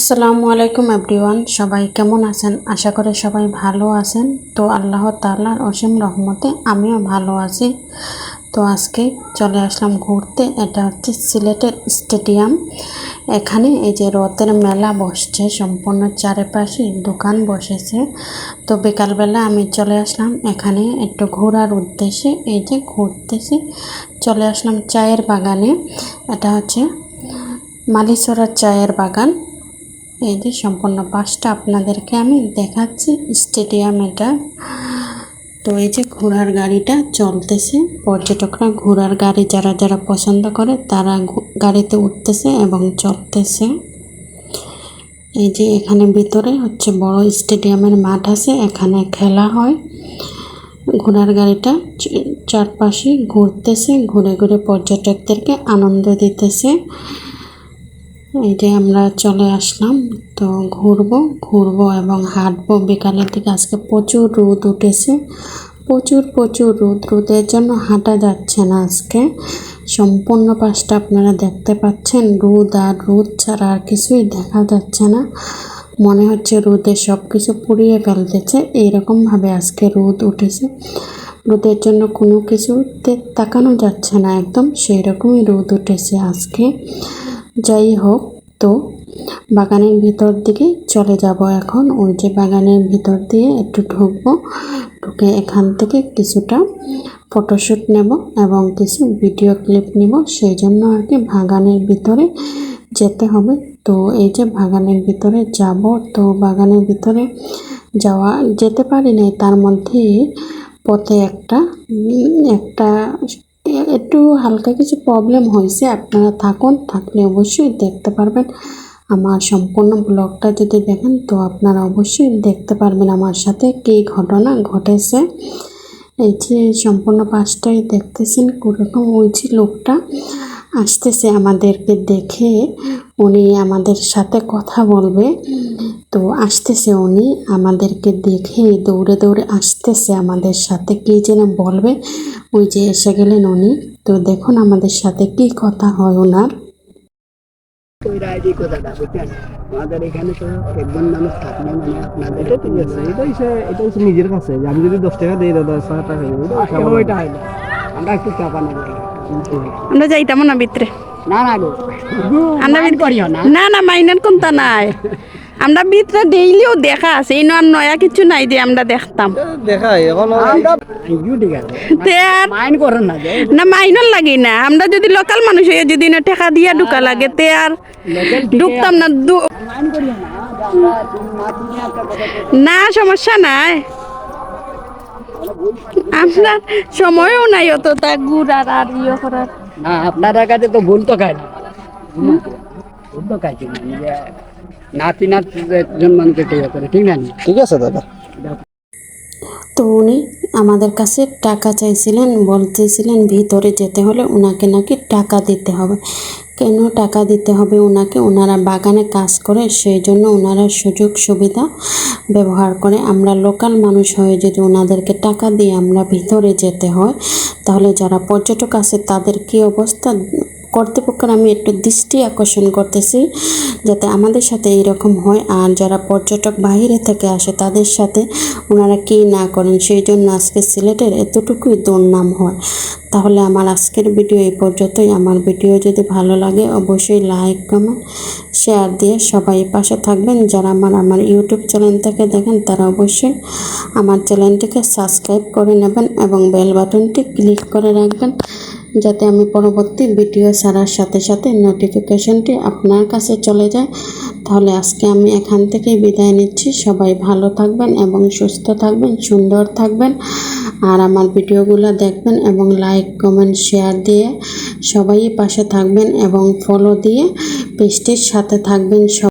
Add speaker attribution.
Speaker 1: আসসালামু আলাইকুম এভরিওয়ান, সবাই কেমন আছেন? আশা করে সবাই ভালো আছেন। তো আল্লাহ তাআলার অসীম রহমতে আমিও ভালো আছি। তো আজকে চলে আসলাম ঘুরতে, এটা হচ্ছে সিলেটের স্টেডিয়াম। এখানে এই যে রথের মেলা বসছে, সম্পূর্ণ চারিপাশে দোকান বসেছে। তো বিকালবেলা আমি চলে আসলাম, এখানে একটু ঘোরার উদ্দেশ্যে এই যে ঘুরতেছি। চলে আসলাম চায়ের বাগানে, এটা হচ্ছে মালিচরার চায়ের বাগান। এই যে সম্পূর্ণ পাশটা আপনাদেরকে আমি দেখাচ্ছি, স্টেডিয়াম এটা। তো এই যে ঘোড়ার গাড়িটা চলতেছে, পর্যটকরা ঘোড়ার গাড়ি যারা যারা পছন্দ করে তারা গাড়িতে উঠতেছে এবং চলতেছে। এই যে এখানে ভিতরে হচ্ছে বড় স্টেডিয়ামের মাঠ আছে, এখানে খেলা হয়। ঘোড়ার গাড়িটা চারপাশে ঘুরতেছে, ঘুরে ঘুরে পর্যটকদেরকে আনন্দ দিতেছে। এই যে আমরা চলে আসলাম। তো ঘুরবো ঘুরবো এবং হাঁটবো। বিকালের দিকে আজকে প্রচুর রোদ উঠেছে। প্রচুর প্রচুর রোদ। রোদের জন্য হাঁটা যাচ্ছে না আজকে। সম্পূর্ণ পাশটা আপনারা দেখতে পাচ্ছেন। রোদ আর রোদ ছাড়া আর কিছুই দেখা যাচ্ছে না। মনে হচ্ছে রোদে সব কিছু পুড়িয়ে ফেলতেছে। এইরকমভাবে আজকে রোদ উঠেছে। রোদের জন্য কোনো কিছুতে তাকানো যাচ্ছে না একদম। সেই রকমই রোদ উঠেছে আজকে। যাই হোক তো বাগানের ভিতর দিকে চলে যাব এখন। ওই যে বাগানের ভিতর দিয়ে একটু ঢুকবো। ঢুকে এখান থেকে কিছুটা ফটোশ্যুট নেব এবং কিছু ভিডিও ক্লিপ নিব। সেই জন্য আর কি বাগানের ভিতরে যেতে হবে। তো এই যে বাগানের ভিতরে যাব, তো বাগানের ভিতরে যাওয়া যেতে পারি নাই। তার মধ্যে পথে একটা একটা একটু হালকা কিছু প্রবলেম হয়েছে, আপনারা থাকুন, থাকলে অবশ্যই দেখতে পারবেন আমার সম্পূর্ণ ব্লগটা যদি দেখেন, তো আপনারা অবশ্যই দেখতে পারবেন আমার সাথে কী ঘটনা ঘটেছে। এই যে সম্পূর্ণ পাশটাই দেখতেছেন, কোরকম ওই যে লোকটা আসতেছে আমাদেরকে দেখে, উনি আমাদের সাথে কথা বলবে। তো আসতেছে উনি আমাদেরকে দেখে দৌড়ে দৌড়ে আসতেছে আমাদের সাথে। কী যেন বলবে ওই যে এসে গেলেন উনি। তো দেখুন আমাদের সাথে কি কথা হয় ওনার
Speaker 2: আমাদের এখানে তো একজন মানুষ থাকলে মানে আপনাদের
Speaker 3: এটা এটা হচ্ছে নিজের কাছে। যে আমি যদি দশ টাকা দিই দাদা টাকা হয়ে
Speaker 2: ওইটা হয় না। আমরা একটু চাপা নেব।
Speaker 1: আমরা যাইতাম না ভিতরে।
Speaker 2: না। না না
Speaker 1: মাইনার কোনটা নাই। আমরা ভিতরে ডেইলিও দেখা আছে এই নয় নয়া কিছু নাই যে আমরা দেখতাম।
Speaker 3: দেখাই এখন
Speaker 2: ঠিক না
Speaker 1: মাইনর লাগে না। আমরা যদি লোকাল মানুষ হয়ে যদি না টাকা দিয়া ঢুকা লাগে তে আর ঢুকতাম না দু-
Speaker 2: না।
Speaker 1: সমস্যা নাই। আপনার সময়ও নাই অত তা ঘুরার আর ইয়ে করার।
Speaker 2: না আপনাদের কাছে তো ভুল তো খায় না। ভুল তো খাইছি না নিজে নাতি করে ঠিক না?
Speaker 3: ঠিক আছে দাদা।
Speaker 1: তো উনি আমাদের কাছে টাকা চাইছিলেন বলতেছিলেন ভিতরে যেতে হলে ওনাকে নাকি টাকা দিতে হবে। কেন টাকা দিতে হবে ওনাকে ওনারা বাগানে কাজ করে সেই জন্য ওনারা সুযোগ সুবিধা ব্যবহার করে। আমরা লোকাল মানুষ হয়ে যদি ওনাদেরকে টাকা দিয়ে আমরা ভিতরে যেতে হয় তাহলে যারা পর্যটক আছে তাদের কী অবস্থা? কর্তৃপক্ষের আমি একটু দৃষ্টি আকর্ষণ করতেছি যাতে আমাদের সাথে এইরকম হয়। আর যারা পর্যটক বাইরে থেকে আসে, তাদের সাথে ওনারা কী না করেন, সেই জন্য আজকে সিলেটের এতটুকুই দুর্নাম হয়। তাহলে আমার আজকের ভিডিও এই পর্যন্তই। আমার ভিডিও যদি ভালো লাগে, অবশ্যই লাইক, কমেন্ট, শেয়ার দিয়ে সবাই পাশে থাকবেন। যারা আমার আমার ইউটিউব চ্যানেল থেকে দেখেন, তারা অবশ্যই আমার চ্যানেলটিকে সাবস্ক্রাইব করে নেবেন এবং বেল বাটনটি ক্লিক করে রাখবেন। যাতে আমি পরবর্তী ভিডিও ছাড়ার সাথে সাথে নোটিফিকেশনটি আপনার কাছে চলে যায়। তাহলে আজকে আমি এখান থেকেই বিদায় নিচ্ছি। সবাই ভালো থাকবেন এবং সুস্থ থাকবেন, সুন্দর থাকবেন। আর আমার ভিডিওগুলো দেখবেন এবং লাইক কমেন্ট শেয়ার দিয়ে সবাই পাশে থাকবেন এবং ফলো দিয়ে পেজটির সাথে থাকবেন। সব